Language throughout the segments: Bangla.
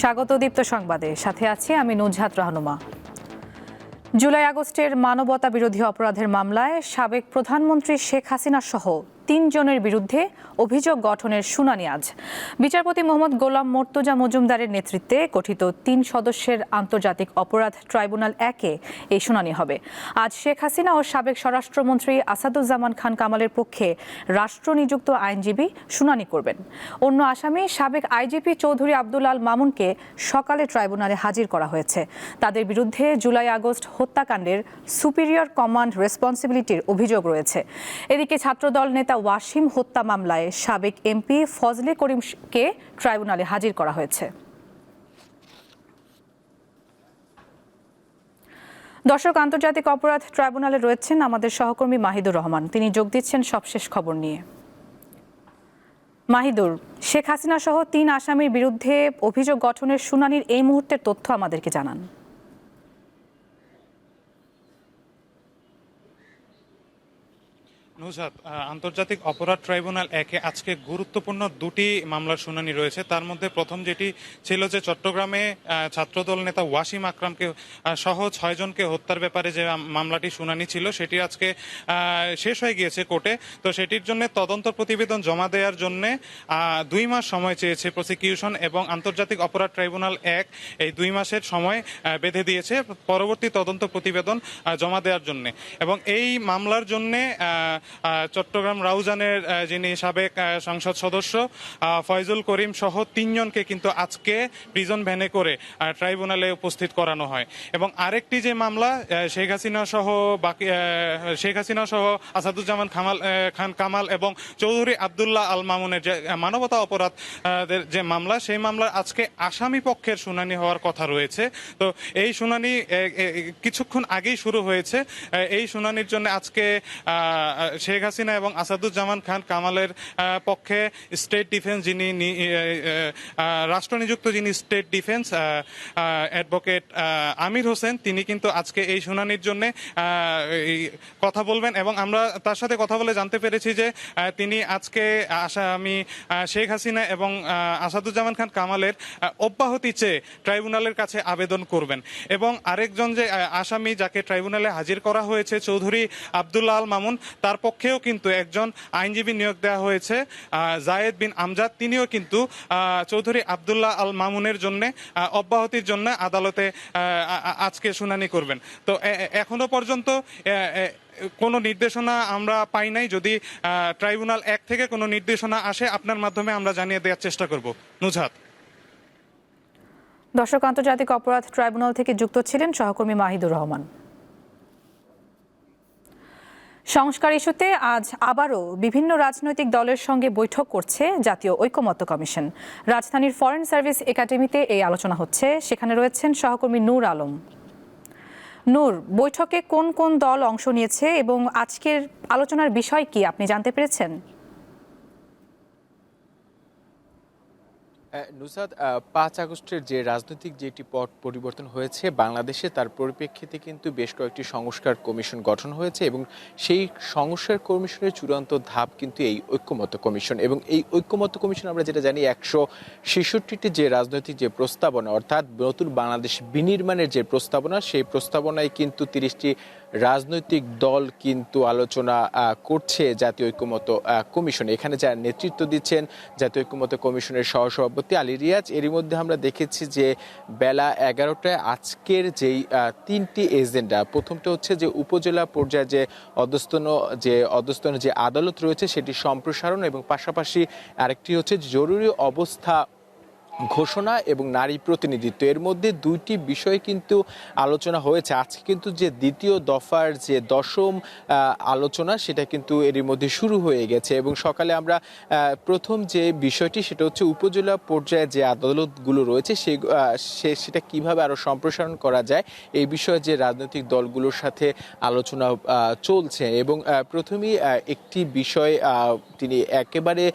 স্বাগত দীপ্ত সংবাদে। সাথে আছি আমি নুজহাত রহনুমা। জুলাই আগস্টের মানবতা বিরোধী অপরাধের মামলায় সাবেক প্রধানমন্ত্রী শেখ হাসিনা সহ তিনজনের বিরুদ্ধে অভিযোগ গঠনের শুনানি আজ। বিচারপতি মোহাম্মদ গোলাম মর্তুজা মজুমদারের নেতৃত্বে গঠিত তিন সদস্যের আন্তর্জাতিক অপরাধ ট্রাইব্যুনাল একে এই শুনানি হবে। আজ শেখ হাসিনা ও সাবেক স্বরাষ্ট্রমন্ত্রী আসাদুজ্জামান খান কামালের পক্ষে রাষ্ট্রনিযুক্ত আইনজীবী শুনানি করবেন। অন্য আসামি সাবেক আইজিপি চৌধুরী আব্দুল আল মামুনকে সকালে ট্রাইব্যুনালে হাজির করা হয়েছে। তাদের বিরুদ্ধে জুলাই আগস্ট হত্যাকাণ্ডের সুপিরিয়র কমান্ড রেসপন্সিবিলিটির অভিযোগ রয়েছে। এদিকে ছাত্রদল নেতা ওয়াসিম হত্যা মামলায় সাবেক এমপি ফজলে করিমকে ট্রাইব্যুনালে হাজির করা হয়েছে। দর্শক, আন্তর্জাতিক অপরাধ ট্রাইব্যুনালে রয়েছেন আমাদের সহকর্মী মাহিদুর রহমান। তিনি যোগ দিচ্ছেন সবশেষ খবর নিয়ে। মাহিদুর, শেখ হাসিনা সহ তিন আসামির বিরুদ্ধে অভিযোগ গঠনের শুনানির এই মুহূর্তের তথ্য আমাদেরকে জানান। আহ, আন্তর্জাতিক অপরাধ ট্রাইব্যুনাল একে আজকে গুরুত্বপূর্ণ দুটি মামলার শুনানি রয়েছে। তার মধ্যে প্রথম যেটি ছিল যে চট্টগ্রামে ছাত্রদল নেতা ওয়াসিম আকরামকে সহ ছয়জনকে হত্যার ব্যাপারে যে মামলাটি শুনানি ছিল সেটি আজকে শেষ হয়ে গিয়েছে কোর্টে। তো সেটির জন্য তদন্ত প্রতিবেদন জমা দেওয়ার জন্য দুই মাস সময় চেয়েছে প্রসিকিউশন এবং আন্তর্জাতিক অপরাধ ট্রাইব্যুনাল এক এই দুই মাসের সময় বেঁধে দিয়েছে পরবর্তী তদন্ত প্রতিবেদন জমা দেওয়ার জন্য। এবং এই মামলার জন্য চট্টগ্রাম রাউজানের যিনি সাবেক সংসদ সদস্য ফয়জুল করিম সহ তিনজনকে কিন্তু আজকে প্রিজন ভ্যানে করে ট্রাইব্যুনালে উপস্থিত করানো হয়। এবং আরেকটি যে মামলা শেখ হাসিনা সহ বাকি শেখ হাসিনা সহ আসাদুজ্জামান খামাল খান কামাল এবং চৌধুরী আবদুল্লাহ আল মামুনের যে মানবতা অপরাধ যে মামলা, সেই মামলার আজকে আসামি পক্ষের শুনানি হওয়ার কথা রয়েছে। তো এই শুনানি কিছুক্ষণ আগেই শুরু হয়েছে। এই শুনানির জন্য আজকে শেখ হাসিনা এবং আসাদুজ্জামান খান কামালের পক্ষে স্টেট ডিফেন্স যিনি রাষ্ট্রনিযুক্ত যিনি state defence advocate Amir Hossain, তিনি কিন্তু আজকে এই শুনানির জন্য কথা বলবেন এবং আমরা তার সাথে কথা বলে জানতে পেরেছি যে তিনি আজকে আসামি শেখ হাসিনা এবং আসাদুজ্জামান খান কামালের অব্যাহতি চেয়ে ট্রাইব্যুনালের কাছে আবেদন করবেন। এবং আরেকজন যে আসামি যাকে ট্রাইব্যুনালে হাজির করা হয়েছে, চৌধুরী আবদুল্লাহ আল মামুন, তার পক্ষেও কিন্তু একজন আইনজীবী নিয়োগ দেওয়া হয়েছে। জায়েদ বিন আমজাদ, তিনিও কিন্তু চৌধুরী আবদুল্লাহ আল মামুনের জন্য অব্যাহতির জন্য আদালতে আজকে শুনানি করবেন। তো এখনও পর্যন্ত কোনো নির্দেশনা আমরা পাই নাই। যদি ট্রাইব্যুনাল এক থেকে কোনো নির্দেশনা আসে, আপনার মাধ্যমে আমরা জানিয়ে দেওয়ার চেষ্টা করব। নুজহাত। দর্শক, আন্তর্জাতিক অপরাধ ট্রাইব্যুনাল থেকে যুক্ত ছিলেন সহকর্মী মাহিদুর রহমান। সংস্কার ইস্যুতে আজ আবারও বিভিন্ন রাজনৈতিক দলের সঙ্গে বৈঠক করছে জাতীয় ঐক্যমত্য কমিশন। রাজধানীর ফরেন সার্ভিস একাডেমিতে এই আলোচনা হচ্ছে। সেখানে রয়েছেন সহকর্মী নূর আলম। নূর, বৈঠকে কোন কোন দল অংশ নিয়েছে এবং আজকের আলোচনার বিষয় কি আপনি জানতে পেরেছেন? নুসাদ পাঁচ আগস্টের যে রাজনৈতিক যে একটি পট পরিবর্তন হয়েছে বাংলাদেশে, তার পরিপ্রেক্ষিতে কিন্তু বেশ কয়েকটি সংস্কার কমিশন গঠন হয়েছে এবং সেই সংস্কার কমিশনের চূড়ান্ত ধাপ কিন্তু এই ঐক্যমত্য কমিশন এবং এই ঐক্যমত্য কমিশন আমরা যেটা জানি একশো ছেষট্টিটি যে রাজনৈতিক যে প্রস্তাবনা, অর্থাৎ নতুন বাংলাদেশ বিনির্মাণের যে প্রস্তাবনা, সেই প্রস্তাবনায় কিন্তু তিরিশটি রাজনৈতিক দল কিন্তু আলোচনা করছে জাতীয় ঐক্যমত কমিশন। এখানে যারা নেতৃত্ব দিচ্ছেন জাতীয় ঐক্যমত্য কমিশনের সহসভাপতি আলী রিয়াজ, এরই মধ্যে আমরা দেখেছি যে বেলা এগারোটায় আজকের যেই তিনটি এজেন্ডা, প্রথমটা হচ্ছে যে উপজেলা পর্যায়ে যে অধস্তন যে অধস্তন যে আদালত রয়েছে সেটি সম্প্রসারণ এবং পাশাপাশি আরেকটি হচ্ছে জরুরি অবস্থা ঘোষণা এবং নারী প্রতিনিধিত্ব। এর মধ্যে দুইটি বিষয় কিন্তু আলোচনা হয়েছে। আজকে কিন্তু যে দ্বিতীয় দফার যে দশম আলোচনা, সেটা কিন্তু এরই মধ্যে শুরু হয়ে গেছে। এবং সকালে আমরা প্রথম যে বিষয়টি, সেটা হচ্ছে উপজেলা পর্যায়ে যে আদালতগুলো রয়েছে সে- সেটা কীভাবে আরও সম্প্রসারণ করা যায়, এই বিষয়ে যে রাজনৈতিক দলগুলোর সাথে আলোচনা চলছে। এবং প্রথমেই একটি বিষয় তিনি একেবারে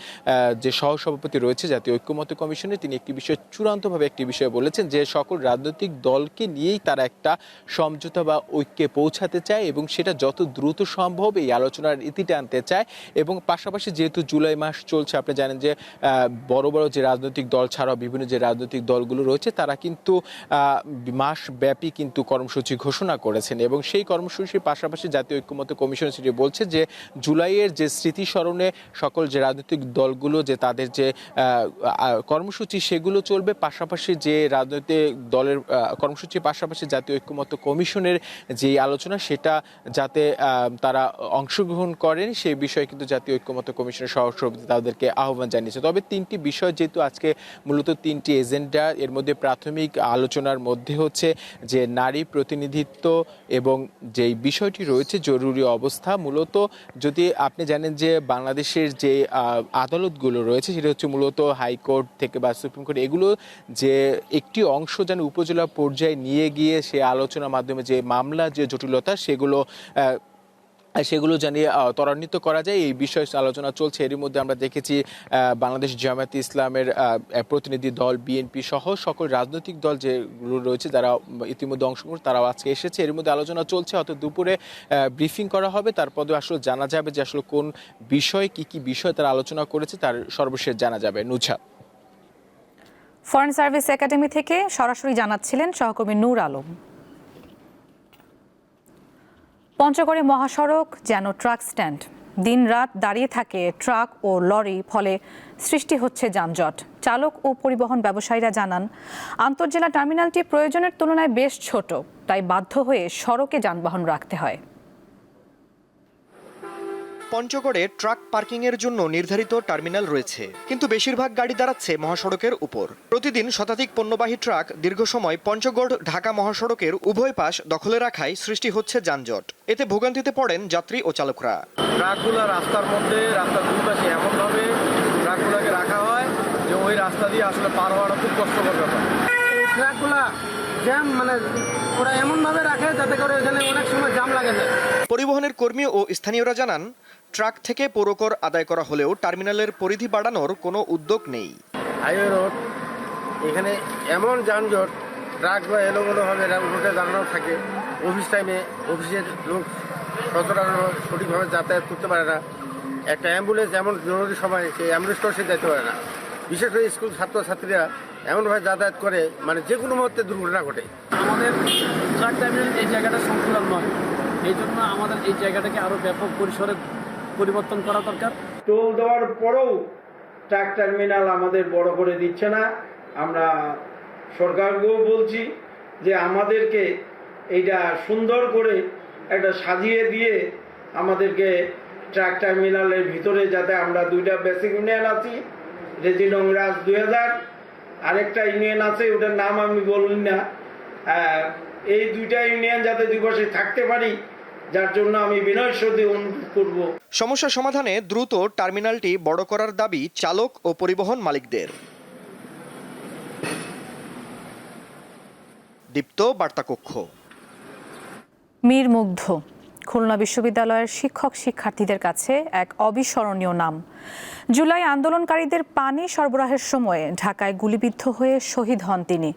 যে সহসভাপতি রয়েছে, জাতীয় ঐক্যমত্য কমিশনে তিনি একটি বিষয় চূড়ান্তভাবে একটি বিষয় বলেছেন যে সকল রাজনৈতিক দলকে নিয়েই তারা একটা সমঝোতা বা ঐক্যে পৌঁছাতে চায় এবং সেটা যত দ্রুত সম্ভব এই আলোচনার ইতিটা আনতে চায় এবং পাশাপাশি যেহেতু জুলাই মাস চলছে, আপনি জানেন যে বড় বড় যে রাজনৈতিক দল ছাড়াও বিভিন্ন যে রাজনৈতিক দলগুলো রয়েছে, তারা কিন্তু মাস ব্যাপী কিন্তু কর্মসূচি ঘোষণা করেছেন এবং সেই কর্মসূচির পাশাপাশি জাতীয় ঐক্যমত্য কমিশন সেটি বলছে যে, জুলাইয়ের যে স্মৃতিস্মরণে সকল যে রাজনৈতিক দলগুলো যে তাদের যে কর্মসূচি কর্মসূচি সেগুলো চলবে। পাশাপাশি যে রাজনৈতিক দলের কর্মসূচির পাশাপাশি জাতীয় ঐক্যমত্য কমিশনের যে আলোচনা, সেটা যাতে তারা অংশগ্রহণ করেন, সেই বিষয়ে কিন্তু জাতীয় ঐক্যমত্য কমিশনের সহসভাপতি তাদেরকে আহ্বান জানিয়েছে। তবে তিনটি বিষয় যেহেতু আজকে মূলত তিনটি এজেন্ডা, এর মধ্যে প্রাথমিক আলোচনার মধ্যে হচ্ছে যে নারী প্রতিনিধিত্ব এবং যেই বিষয়টি রয়েছে জরুরি অবস্থা, মূলত যদি আপনি জানেন যে বাংলাদেশের যে আদালতগুলো রয়েছে, সেটা হচ্ছে মূলত হাইকোর্ট থেকে বা সুপ্রিম কোর্ট এগুলো যে একটি অংশ যেন উপজেলা পর্যায়ে নিয়ে গিয়ে সে আলোচনার মাধ্যমে যে মামলা, যে জটিলতা সেগুলো সেগুলো জানিয়ে ত্বরান্বিত করা যায়। এই বিষয়ে আলোচনা চলছে। এরই মধ্যে আমরা দেখেছি বাংলাদেশ জামায়াতে ইসলামের প্রতিনিধি দল বিএনপি সহ সকল রাজনৈতিক দল যেগুলো রয়েছে যারা ইতিমধ্যে অংশগ্রহণ তারাও আজকে এসেছে। এর মধ্যে আলোচনা চলছে। হয়তো দুপুরে ব্রিফিং করা হবে। তারপরে আসলে জানা যাবে যে আসলে কোন বিষয়, কি কি বিষয় তারা আলোচনা করেছে, তার সর্বশেষ জানা যাবে। নুছা ফরেন সার্ভিস একাডেমি থেকে সরাসরি জানাচ্ছিলেন সহকর্মী নূর আলম। পঞ্চগড়ে মহাসড়ক যেন ট্রাক স্ট্যান্ড। দিনরাত দাঁড়িয়ে থাকে ট্রাক ও লরি, ফলে সৃষ্টি হচ্ছে যানজট। চালক ও পরিবহন ব্যবসায়ীরা জানান আন্তর্জেলা টার্মিনালটি প্রয়োজনের তুলনায় বেশ ছোট, তাই বাধ্য হয়ে সড়কে যানবাহন রাখতে হয়। পঞ্চগড়ে ট্রাক পার্কিংয়ের জন্য নির্ধারিত টার্মিনাল রয়েছে। কিন্তু বেশিরভাগ গাড়ি দাঁড়াচ্ছে মহাসড়কের উপর। প্রতিদিন শতাধিক পণ্যবাহী ট্রাক দীর্ঘ সময় পঞ্চগড় ঢাকা মহাসড়কের উভয় পাশ দখলে রাখায় সৃষ্টি হচ্ছে যানজট। এতে ভোগান্তিতে পড়েন যাত্রী ও চালকরা। ট্রাকগুলো রাস্তার মধ্যে রাস্তার দুপাশে এমনভাবে ট্রাকগুলোকে রাখা হয় যে ওই রাস্তা দিয়ে আসলে পার হওয়াটা খুব কষ্টকর ব্যাপার। এই ট্রাকগুলা জ্যাম মানে ওরা এমনভাবে রাখে যাতে করে এখানে অনেক সময় জাম লাগে যায়। পরিবহনের কর্মী ও স্থানীয়রা জানান ট্রাক থেকে পৌরকর আদায় করা হলেও টার্মিনালের পরিধি বাড়ানোর কোনো উদ্যোগ নেই। হাইওয়ে রোড এখানে এমন যানজট ট্রাক ট্রাকগুলো এলোমেলোভাবে রুটে দাঁড়ানো থাকে। অফিস টাইমে অফিসের লোক সচরাচর সঠিকভাবে যাতায়াত করতে পারে না। একটা অ্যাম্বুলেন্স এমন জরুরি সময় সেই অ্যাম্বুলেন্সটাও সে যেতে পারে না। বিশেষ করে স্কুল ছাত্রছাত্রীরা এমনভাবে যাতায়াত করে মানে যে কোনো মুহূর্তে দুর্ঘটনা ঘটে। আমাদের ট্রাক টার্মিনাল এই জায়গাটা সংকুলান নয়। এই জন্য আমাদের এই জায়গাটাকে আরও ব্যাপক পরিসরে পরিবর্তন করা দরকার। টোল দেওয়ার পরেও ট্রাক টার্মিনাল আমাদের বড় করে দিচ্ছে না। আমরা সরকারকেও বলছি যে আমাদেরকে এইটা সুন্দর করে একটা সাজিয়ে দিয়ে আমাদেরকে ট্রাক টার্মিনালের ভিতরে যাতে আমরা দুইটা বেসিক ইউনিয়ন আছি, রেজিডং রাজ দুই হাজার, আরেকটা ইউনিয়ন আছে, ওটার নাম আমি বলি না। এই দুইটা ইউনিয়ন যাতে দুই পাশে থাকতে পারি যার জন্য আমি বিনয় সত্যি অনুরোধ করব। সমস্যা সমাধানে দ্রুত টার্মিনালটি বড় করার দাবি চালক ও পরিবহন মালিকদের। দীপ্ত বার্তাকক্ষ। মীর মুগ্ধ খুলনা বিশ্ববিদ্যালয়ের শিক্ষক শিক্ষার্থীদের কাছে এক অবিস্মরণীয় নাম। জুলাই আন্দোলনকারীদের পানি সরবরাহের সময় ঢাকায় গুলিবিদ্ধ হয়ে শহীদ হন তিনি।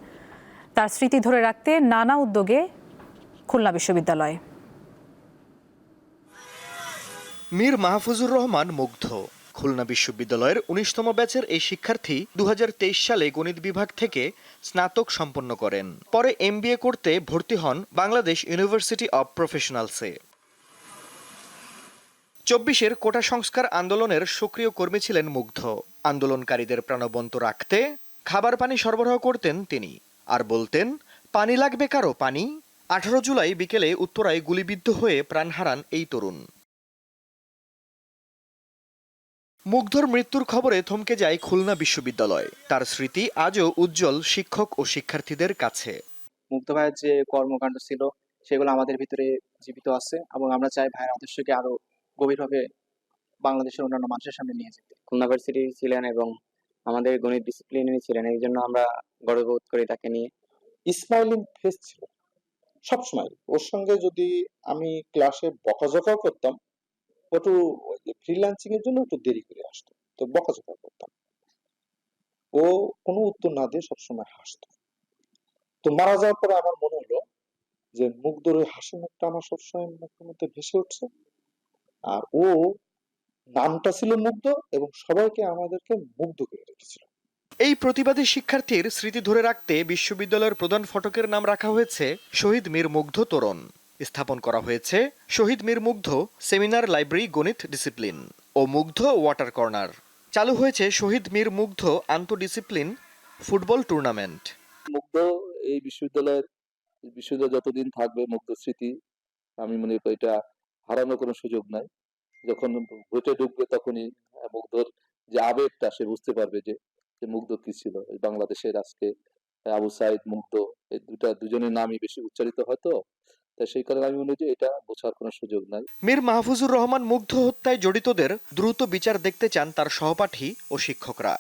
তার স্মৃতি ধরে রাখতে নানা উদ্যোগে খুলনা বিশ্ববিদ্যালয়। মীর মাহফুজুর রহমান মুগ্ধ। খুলনা বিশ্ববিদ্যালয়ের উনিশতম ব্যাচের এই শিক্ষার্থী দু হাজার তেইশ সালে গণিত বিভাগ থেকে স্নাতক সম্পন্ন করেন। পরে এমবিএ করতে ভর্তি হন বাংলাদেশ ইউনিভার্সিটি অব প্রফেশনালসে। চব্বিশের কোটা সংস্কার আন্দোলনের সক্রিয় কর্মী ছিলেন মুগ্ধ। আন্দোলনকারীদের প্রাণবন্ত রাখতে খাবার পানি সরবরাহ করতেন তিনি। আর বলতেন, পানি লাগবে কারও? পানি? আঠারো জুলাই বিকেলে উত্তরায় গুলিবিদ্ধ হয়ে প্রাণ হারান এই তরুণ। মুগ্ধর মৃত্যুর খবরে থমকে যায় খুলনা বিশ্ববিদ্যালয়। তার স্মৃতি আজও উজ্জ্বল শিক্ষক ও শিক্ষার্থীদের কাছে। মুক্ত ভাইয়ের যে কর্মকাণ্ড ছিল সেগুলো আমাদের ভিতরে জীবিত আছে এবং আমরা চাই ভাইয়ের আদর্শকে আরও গভীরভাবে বাংলাদেশের অন্যান্য মানুষের সামনে নিয়ে যেতে। খুলনা ভার্সিটি ছিলেন এবং আমাদের গণিত ডিসিপ্লিনে ছিলেন এই জন্য আমরা গর্ববোধ করি তাকে নিয়ে। স্মাইলিং ফেস ছিল। সবসময়। ওর সঙ্গে যদি আমি ক্লাসে বকাঝকাও করতাম একটু ফ্রিল্যান্সিং এর জন্য একটু দেরি করে আসতো। তো বকাঝকা করতাম। ও কোনো উত্তর না দিয়ে সবসময় হাসতো। তো মারা যাওয়ার পরে আমার মনে হলো যে মুগ্ধর ওই হাসি মুখটা আমার সবসময় মুখের মধ্যে ভেসে উঠছে। আর ও নামটা ছিল মুগ্ধ এবং সবাইকে আমাদেরকে মুগ্ধ করে রেখেছিল। এই প্রতিবাদী শিক্ষার্থীর স্মৃতি ধরে রাখতে বিশ্ববিদ্যালয়ের প্রধান ফটকের নাম রাখা হয়েছে শহীদ মীর মুগ্ধ তোরণ। স্থাপন করা হয়েছে শহীদ মীর মুগ্ধ সেমিনার লাইব্রেরি গণিত ডিসিপ্লিন ও মুগ্ধ ওয়াটার কর্নার। চালু হয়েছে শহীদ মীর মুগ্ধ আন্তঃডিসিপ্লিন ফুটবল টুর্নামেন্ট। মুগ্ধ এই বিশ্ববিদ্যালয়ের বিশ্ববিদ্যালয় যতদিন থাকবে মুগ্ধ স্মৃতি, আমি মনে করি এটা হারানোর কোনো সুযোগ নাই। যখন ভোটে ঢুকবে তখনই মুগ্ধর যে আবেগটা সে বুঝতে পারবে যে মুগ্ধ কি ছিল। বাংলাদেশের আজকে আবু সাইদ মুগ্ধ, এই দুটা দুজনের নামই বেশি উচ্চারিত হয় তো। তাই সেই কারণে আমি মনে এটা বোঝার কোনো সুযোগ নাই। মীর মাহফুজুর রহমান মুগ্ধ হত্যায় জড়িতদের দ্রুত বিচার দেখতে চান তার সহপাঠী ও শিক্ষকরা।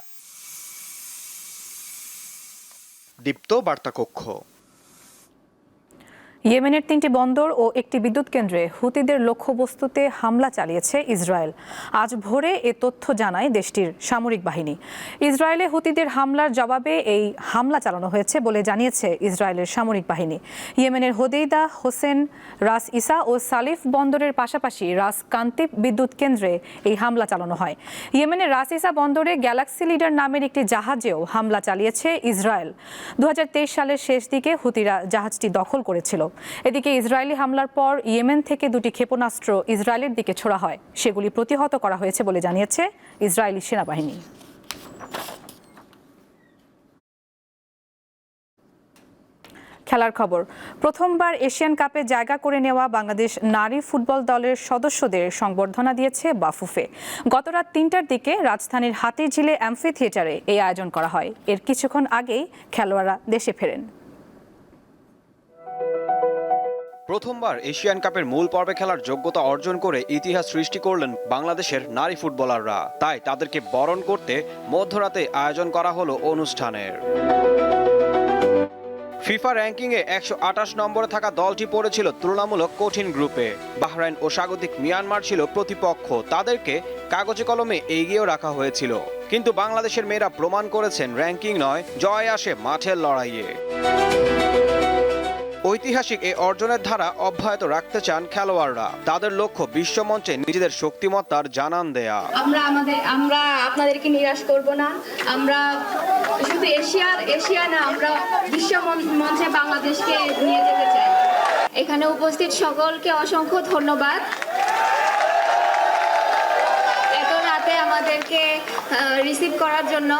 দীপ্ত বার্তা কক্ষ ইয়েমেনের তিনটি বন্দর ও একটি বিদ্যুৎ কেন্দ্রে হুতিদের লক্ষ্যবস্তুতে হামলা চালিয়েছে ইসরায়েল। আজ ভোরে এ তথ্য জানায় দেশটির সামরিক বাহিনী। ইসরায়েলে হুতিদের হামলার জবাবে এই হামলা চালানো হয়েছে বলে জানিয়েছে ইসরায়েলের সামরিক বাহিনী। ইয়েমেনের হোদেইদা হোসেন রাস ইসা ও সালিফ বন্দরের পাশাপাশি রাস কান্তিপ বিদ্যুৎ কেন্দ্রে এই হামলা চালানো হয়। ইয়েমেনের রাস ইসা বন্দরে গ্যালাক্সি লিডার নামের একটি জাহাজেও হামলা চালিয়েছে ইসরায়েল। দু হাজার তেইশ সালের শেষ দিকে হুতিরা জাহাজটি দখল করেছিল। এদিকে ইসরায়েলি হামলার পর ইয়েমেন থেকে দুটি ক্ষেপণাস্ত্র ইসরায়েলের দিকে ছোড়া হয়। সেগুলি প্রতিহত করা হয়েছে বলে জানিয়েছে ইসরায়েলি সেনাবাহিনী। খেলার খবর, প্রথমবার এশিয়ান কাপে জায়গা করে নেওয়া বাংলাদেশ নারী ফুটবল দলের সদস্যদের সংবর্ধনা দিয়েছে বাফুফে। গতরাত তিনটার দিকে রাজধানীর হাতিরঝিলে অ্যাম্ফি থিয়েটারে এই আয়োজন করা হয়। এর কিছুক্ষণ আগেই খেলোয়াড়রা দেশে ফেরেন। প্রথমবার এশিয়ান কাপের মূল পর্বে খেলার যোগ্যতা অর্জন করে ইতিহাস সৃষ্টি করলেন বাংলাদেশের নারী ফুটবলাররা। তাই তাদেরকে বরণ করতে মধ্যরাতে আয়োজন করা হলো অনুষ্ঠানের। ফিফা র্যাঙ্কিংয়ে একশো আঠাশ নম্বরে থাকা দলটি পড়েছিল তুলনামূলক কঠিন গ্রুপে। বাহরাইন ও স্বাগতিক মিয়ানমার ছিল প্রতিপক্ষ। তাদেরকে কাগজে কলমে এগিয়েও রাখা হয়েছিল। কিন্তু বাংলাদেশের মেয়েরা প্রমাণ করেছেন র্যাঙ্কিং নয়, জয় আসে মাঠের লড়াইয়ে। ঐতিহাসিক এই অর্জনের ধারা অব্যাহত রাখতে চান খেলোয়াড়রা। তাদের লক্ষ্য বিশ্বমঞ্চে নিজেদের শক্তিমত্তার জানান দেয়া। আমরা আমাদের আমরা আপনাদেরকে নিরাশ করব না। আমরা শুধু এশিয়ার এশিয়া না, আমরা বিশ্ব মঞ্চে বাংলাদেশকে নিয়ে যেতে চাই। এখানে উপস্থিত সকলকে অসংখ্য ধন্যবাদ। এত রাতে আমাদেরকে রিসিভ করার জন্য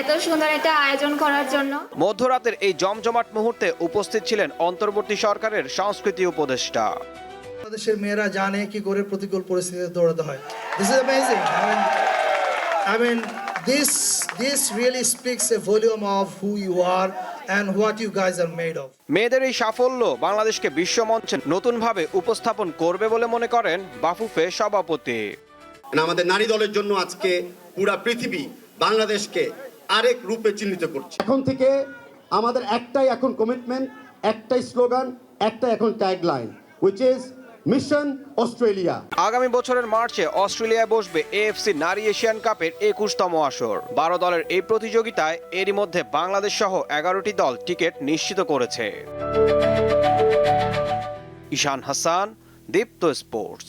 এত সুন্দর একটা আয়োজন করার জন্য। মধ্যরাতের এই জমজমাট মুহূর্তে উপস্থিত ছিলেন অন্তর্বর্তী সরকারের সংস্কৃতি উপদেষ্টা। বাংলাদেশের মেয়েরা জানে কি করে প্রতিকূল পরিস্থিতিতে দৌড়াতে হয়। This is amazing I mean this this really speaks a volume of who you are and what you guys are made of মেয়েদের এই সাফল্য বাংলাদেশকে বিশ্বমঞ্চে নতুনভাবে উপস্থাপন করবে বলে মনে করেন বাফুফে সভাপতি। আমাদের নারী দলের জন্য আজকে পুরা পৃথিবী বাংলাদেশকে আরেক রূপে চিহ্নিত করছে। এখন থেকে আমাদের একটাই এখন কমিটমেন্ট একটাই স্লোগান একটাই এখন tagline which is mission Australia আগামী বছরের মার্চে অস্ট্রেলিয়ায় বসবে এএফসি নারী এশিয়ান কাপের একুশতম আসর। বারো দলের এই প্রতিযোগিতায় এরই মধ্যে বাংলাদেশ সহ এগারোটি দল টিকিট নিশ্চিত করেছে। ঈশান হাসান দীপ্ত স্পোর্টস।